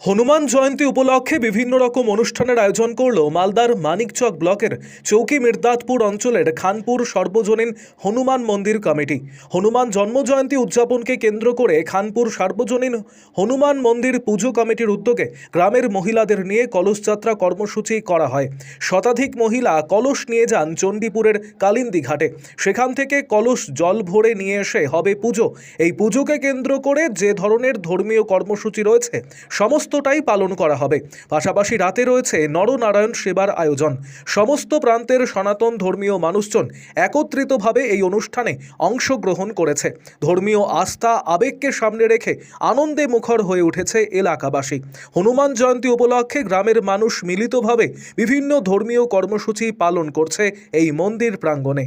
হনুমান জয়ন্তী উপলক্ষে বিভিন্ন রকম অনুষ্ঠানের আয়োজন করল মালদার মানিকচক ব্লকের চৌকি মির্দাতপুর অঞ্চলের খানপুর সর্বজনীন হনুমান মন্দির কমিটি। হনুমান জন্মজয়ন্তী উদযাপনকে কেন্দ্র করে খানপুর সার্বজনীন হনুমান মন্দির পুজো কমিটির উদ্যোগে গ্রামের মহিলাদের নিয়ে কলসযাত্রা কর্মসূচি করা হয়। শতাধিক মহিলা কলস নিয়ে যান চণ্ডীপুরের কালিন্দী ঘাটে। সেখান থেকে কলস জল ভরে নিয়ে এসে হবে পুজো। এই পুজোকে কেন্দ্র করে যে ধরনের ধর্মীয় কর্মসূচি রয়েছে সমস্তটাই পালন করা হবে। পাশাপাশি রাতে রয়েছে নরনারায়ণ সেবার আয়োজন। সমস্ত প্রান্তের সনাতন ধর্মীয় মানুষজন একত্রিতভাবে এই অনুষ্ঠানে অংশগ্রহণ করেছে। ধর্মীয় আস্থা আবেগকে সামনে রেখে আনন্দে মুখর হয়ে উঠেছে এলাকাবাসী। হনুমান জয়ন্তী উপলক্ষে গ্রামের মানুষ মিলিতভাবে বিভিন্ন ধর্মীয় কর্মসূচি পালন করছে এই মন্দির প্রাঙ্গণে।